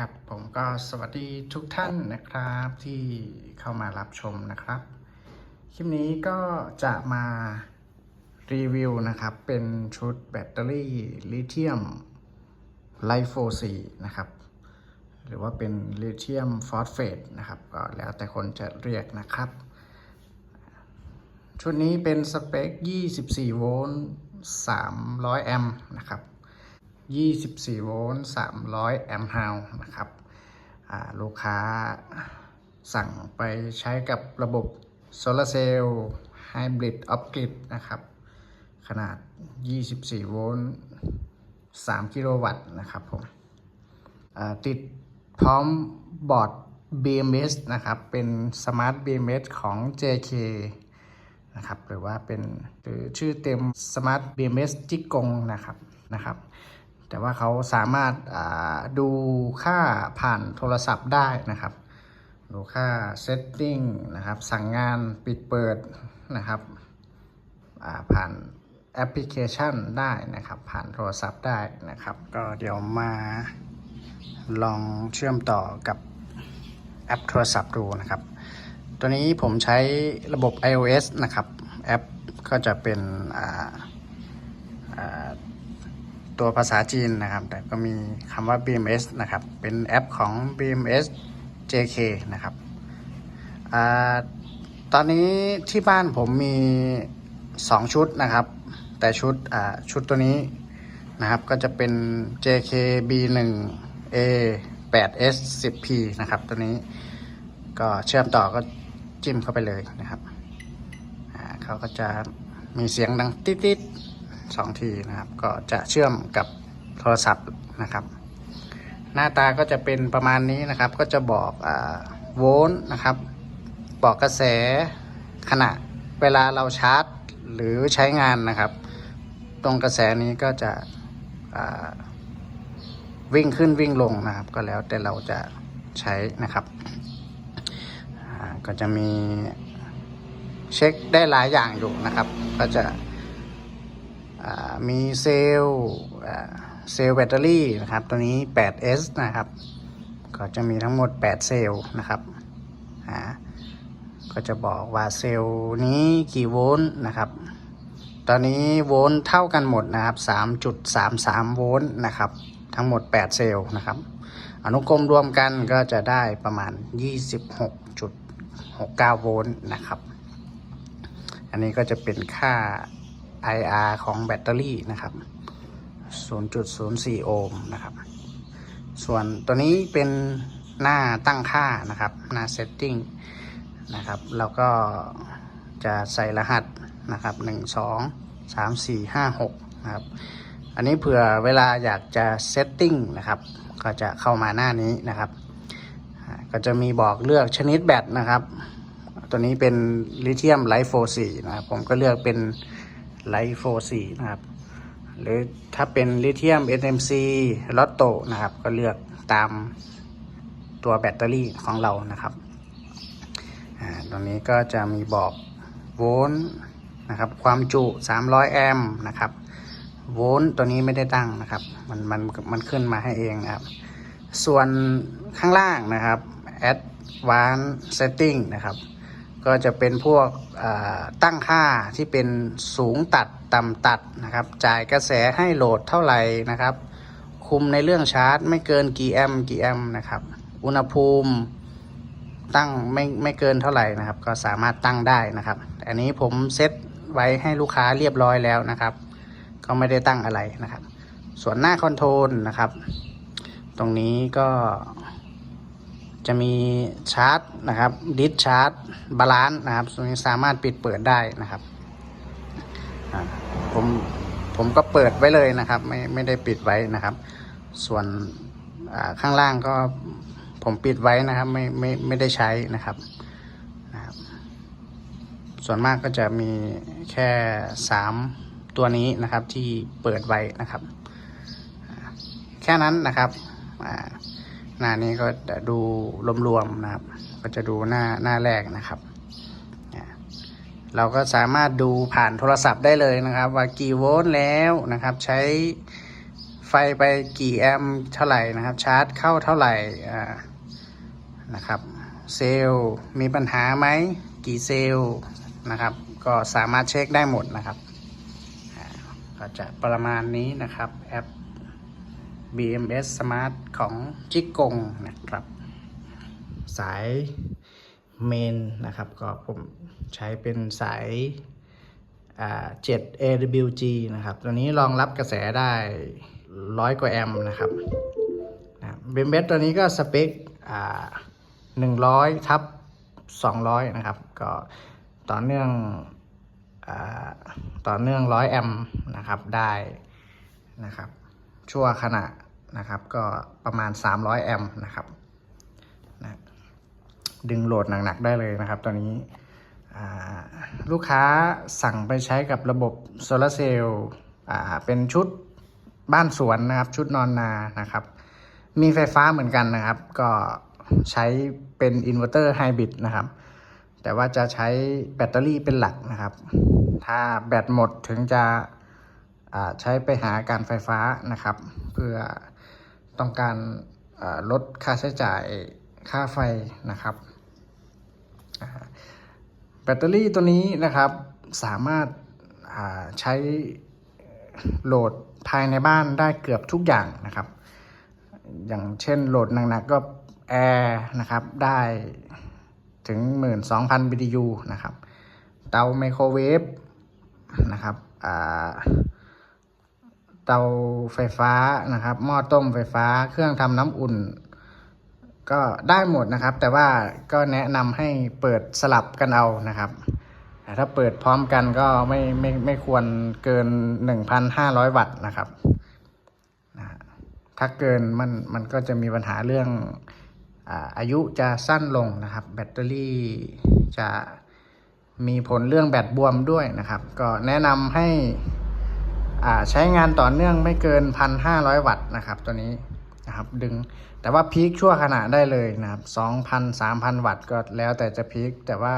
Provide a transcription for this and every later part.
ครับผมก็สวัสดีทุกท่านนะครับที่เข้ามารับชมนะครับ คลิปนี้ก็จะมารีวิวนะครับ เป็นชุดแบตเตอรี่ลิเธียมไลโฟซีนะครับ หรือว่าเป็นลิเธียมฟอสเฟตนะครับก็แล้วแต่คนจะเรียกนะครับ ชุดนี้เป็นสเปค 24 โวลต์ 300 แอมป์นะครับ 24 โวลต์ 300 แอมป์ฮาวนะครับลูกค้าสั่งไปใช้กับระบบโซลาร์เซลล์ไฮบริดออฟกริดนะครับ ขนาด 24 โวลต์ 3 กิโลวัตต์นะครับผมติดพร้อมบอร์ด BMS นะครับ เป็น Smart BMS ของ JK นะครับหรือว่าเป็นหรือชื่อเต็ม Smart BMS จิกงนะครับนะครับ แต่ว่าเขาสามารถดูค่าผ่านโทรศัพท์ได้นะครับ ดูค่าเซตติ้งนะครับ สั่งงานปิดเปิดนะครับผ่านแอปพลิเคชันได้นะครับ ผ่านโทรศัพท์ได้นะครับ ก็เดี๋ยวมาลองเชื่อมต่อกับแอปโทรศัพท์ดูนะครับ ตัวนี้ผมใช้ระบบ iOS นะครับ แอปก็จะเป็นอ่าอ่า ตัวภาษาจีนนะครับ แต่ก็มีคำว่า BMS นะครับ เป็นแอปของ BMS JK นะครับอตอนนี้ที่บ้านผมมี 2 ชุดนะครับ แต่ชุดชุดตัวนี้นะครับก็จะเป็น JK B1 A 8S 10P นะครับ ตัวนี้ก็เชื่อมต่อก็จิ้มเข้าไปเลยนะครับเขาก็จะมีเสียงดังติ๊ดๆ สองทีนะครับ ก็จะเชื่อมกับโทรศัพท์นะครับ หน้าตาก็จะเป็นประมาณนี้นะครับ ก็จะบอกอโวลต์นะครับ บอกกระแสขณะเวลาเราชาร์จหรือใช้งานนะครับ ตรงกระแสนี้ก็จะวิ่งขึ้นวิ่งลงนะครับ ก็แล้วแต่เราจะใช้นะครับก็จะมีเช็คได้หลายอย่างอยู่นะครับ ก็จะ มีเซลล์เซลล์แบตเตอรี่นะครับ ตัวนี้ 8S นะครับ ก็จะมีทั้งหมด 8 เซลล์นะครับก็จะบอกว่าเซลล์นี้กี่โวลต์นะครับ ตอนนี้โวลต์เท่ากันหมดนะครับ 3.33 โวลต์นะครับ ทั้งหมด 8 เซลล์นะครับ อนุกรมรวมกันก็จะได้ประมาณ 26.69 โวลต์นะครับ อันนี้ก็จะเป็นค่า IR ของแบตเตอรี่นะครับ 0.04 โอห์มนะครับ ส่วนตัวนี้เป็นหน้าตั้งค่านะครับ หน้า setting นะครับ แล้วก็จะใส่รหัสนะครับ 1 2 3 4 5 6 นะครับ อันนี้เผื่อเวลาอยากจะ setting นะครับ ก็จะเข้ามาหน้านี้นะครับ ก็จะมีบอกเลือกชนิดแบตนะครับ ตัวนี้เป็นลิเธียมไลท์โฟสีนะครับ ผมก็เลือกเป็น ไลท์โฟสีนะครับ หรือถ้าเป็นลิเธียม NMC ลอตโตนะครับ ก็เลือกตามตัวแบตเตอรี่ของเรานะครับอ่าตรงนี้ก็จะมีบอกโวลต์นะครับ ความจุ 300 แอมป์นะครับ โวลต์ตัวนี้ไม่ได้ตั้งนะครับ มันมันมันขึ้นมาให้เองนะครับ ส่วนข้างล่างนะครับ Advanced Setting นะครับ ก็จะเป็นพวกตั้งค่าที่เป็นสูงตัดต่ำตัดนะครับ จ่ายกระแสให้โหลดเท่าไหร่นะครับ คุมในเรื่องชาร์จ ไม่เกินกี่แอมป์กี่แอมป์นะครับ อุณหภูมิตั้งไม่ไม่เกินเท่าไหร่นะครับ ก็สามารถตั้งได้นะครับ อันนี้ผมเซตไว้ให้ลูกค้าเรียบร้อยแล้วนะครับ ก็ไม่ได้ตั้งอะไรนะครับ ส่วนหน้าคอนโทรลนะครับ ตรงนี้ก็ จะมีชาร์จนะครับดิสชาร์จบาลานซ์นะครับตรงนี้สามารถปิดเปิดได้นะครับผมผมก็เปิดไว้เลยนะครับ ไม่ไม่ได้ปิดไว้นะครับ ส่วนข้างล่างก็ผมปิดไว้นะครับ ไม่ไม่ไม่ได้ใช้นะครับนะครับ ส่วนมากก็จะมีแค่สามตัวนี้นะครับที่เปิดไว้นะครับ แค่นั้นนะครับอ่า หน้านี้ก็ดูรวมๆนะครับ ก็จะดูหน้าหน้าแรกนะครับ เราก็สามารถดูผ่านโทรศัพท์ได้เลยนะครับ ว่ากี่โวลต์แล้วนะครับ ใช้ไฟไปกี่แอมป์เท่าไหร่นะครับ ชาร์จเข้าเท่าไหร่นะครับ เซลล์มีปัญหาไหมกี่เซลล์นะครับ ก็สามารถเช็คได้หมดนะครับ ก็จะประมาณนี้นะครับแอป BMS Smart ของจิกกงนะครับ สายเมนนะครับ ก็ผมใช้เป็นสายอ่า7 AWG นะครับ ตัวนี้รองรับกระแสได้ร้อยกว่าแอมป์นะครับเบมเบสตัวนี้ก็สเปคอ่า100ทับ200นะครับ ก็ต่อเนื่องอต่อเนื่อง100แอมป์นะครับได้นะครับ ชั่วขณะ นะครับ ก็ประมาณ 300 แอมป์นะครับนะดึงโหลดหนักๆได้เลยนะครับตัวนี้ลูกค้าสั่งไปใช้กับระบบโซลาเซลล์เป็นชุดบ้านสวนนะครับ ชุดนอนนานะครับ มีไฟฟ้าเหมือนกันนะครับ ก็ใช้เป็นอินเวอร์เตอร์ไฮบริดนะครับ แต่ว่าจะใช้แบตเตอรี่เป็นหลักนะครับ ถ้าแบตหมดถึงจะใช้ไปหาการไฟฟ้านะครับ เพื่อ ต้องการลดค่าใช้จ่ายค่าไฟนะครับแบตเตอรี่ตัวนี้นะครับสามารถาใช้โหลดภายในบ้านได้เกือบทุกอย่างนะครับ อย่างเช่นโหลดหนักๆก็แอร์นะครับได้ถึง 12,000 BTU นะครับ เตาไมโครเวฟนะครับอ่า เตาไฟฟ้านะครับหม้อต้มไฟฟ้า เครื่องทำน้ำอุ่น ก็ได้หมดนะครับ แต่ว่าก็แนะนำให้เปิดสลับกันเอานะครับ ถ้าเปิดพร้อมกันก็ไม่ไม่ไม่ควรเกิน 1,500 วัตต์นะครับถ้าเกินมันมันก็จะมีปัญหาเรื่องอายุจะสั้นลงนะครับ แบตเตอรี่จะมีผลเรื่องแบตบวมด้วยนะครับ ก็แนะนำให้ ใช้งานต่อเนื่องไม่เกิน 1,500 วัตต์นะครับ ตัวนี้นะครับดึงแต่ว่าพีคชั่วขณะได้เลยนะครับ2,000 3,000 วัตต์ก็แล้วแต่จะพีคแต่ว่า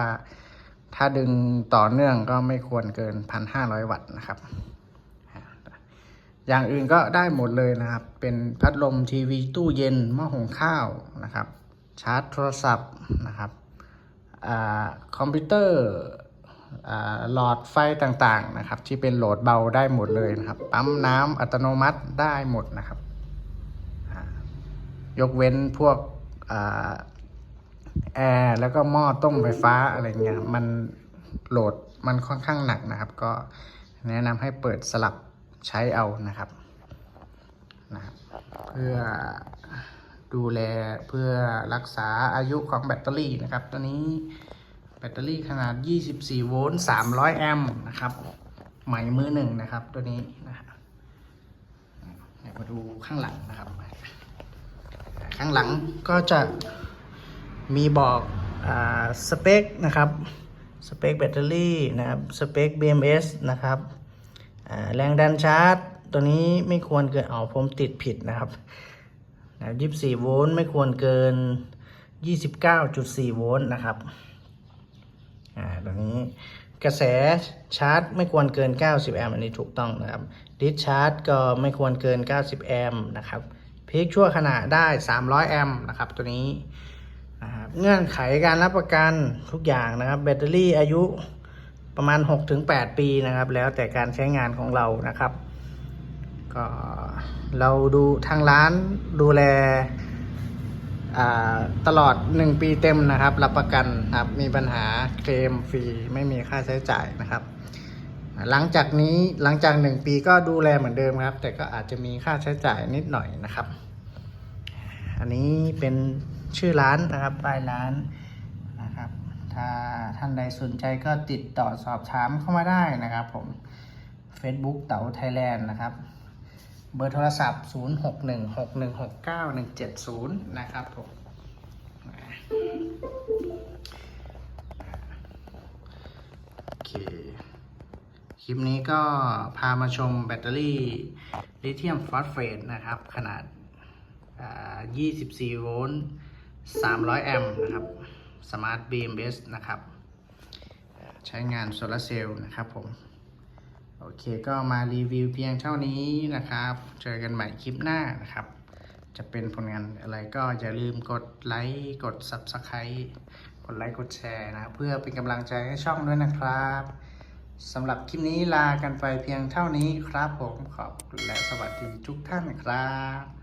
ถ้าดึงต่อเนื่องก็ไม่ควรเกิน 1,500 วัตต์นะครับ อย่างอื่นก็ได้หมดเลยนะครับ เป็นพัดลมทีวีตู้เย็นหม้อหุงข้าวนะครับ ชาร์จโทรศัพท์นะครับอาคอมพิวเตอร์ หลอดไฟต่างๆนะครับ ที่เป็นโหลดเบาได้หมดเลยนะครับ ปั๊มน้ำอัตโนมัติได้หมดนะครับ ยกเว้นพวกแอร์แล้วก็หม้อต้มไฟฟ้าอะไรเงี้ยมันโหลดมันค่อนข้างหนักนะครับ ก็แนะนำให้เปิดสลับใช้เอานะครับนะครับ เพื่อดูแลเพื่อรักษาอายุของแบตเตอรี่นะครับ ตัวนี้ แบตเตอรี่ขนาด 24 โวลต์ 300 แอมป์นะครับ ใหม่มือหนึ่งนะครับ ตัวนี้นะครับเดี๋ยวมาดูข้างหลังนะครับ ข้างหลังก็จะมีบอกอสเปคนะครับ สเปคแบตเตอรี่นะครับ สเปค BMS นะครับแรงดันชาร์จ ตัวนี้ไม่ควรเกินอ๋อผมติดผิดนะครับนะ24 โวลต์ไม่ควรเกิน 29.4 โวลต์นะครับ อ่าตัวนี้กระแสชาร์จไม่ควรเกิน 90 แอมป์อันนี้ถูกต้องนะครับดิสชาร์จก็ไม่ควรเกิน 90 แอมป์นะครับพีคชั่วขณะได้ 300 แอมป์นะครับตัวนี้นะครับเงื่อนไขการรับประกันทุกอย่างนะครับ แบตเตอรี่อายุประมาณ 6-8 ปีนะครับ แล้วแต่การใช้งานของเรานะครับ ก็เราดูทางร้านดูแล ตลอด 1 ปีเต็มนะครับ รับประกันครับมีปัญหาเคลมฟรีไม่มีค่าใช้จ่ายนะครับ หลังจากนี้หลังจากหนึ่งปีก็ดูแลเหมือนเดิมครับ แต่ก็อาจจะมีค่าใช้จ่ายนิดหน่อยนะครับ อันนี้เป็นชื่อร้านนะครับป้ายร้านนะครับ ถ้าท่านใดสนใจก็ติดต่อสอบถามเข้ามาได้นะครับผม Facebook เต๋าไทยแลนด์นะครับ เบอร์โทรศัพท์ 0616169170 นะครับผมโอเค คลิปนี้ก็พามาชมแบตเตอรี่ลิเธียมฟอสเฟตนะครับ ขนาด 24 โวลต์ 300 แอมป์นะครับ Smart BMS นะครับ ใช้งานโซลาร์เซลล์นะครับผม อเคก็มารีวิวเพียงเท่านี้นะครับ เจอกันใหม่คลิปหน้านะครับ จะเป็นผลงานอะไรก็อย่าลืมกดไลค์กด Subscribe กดไลค์กดแชร์นะ เพื่อเป็นกำลังใจให้ช่องด้วยนะครับสำหรับคลิปนี้ลากันไปเพียงเท่านี้ครับผมขอบคุณและสวัสดีทุกท่านครับ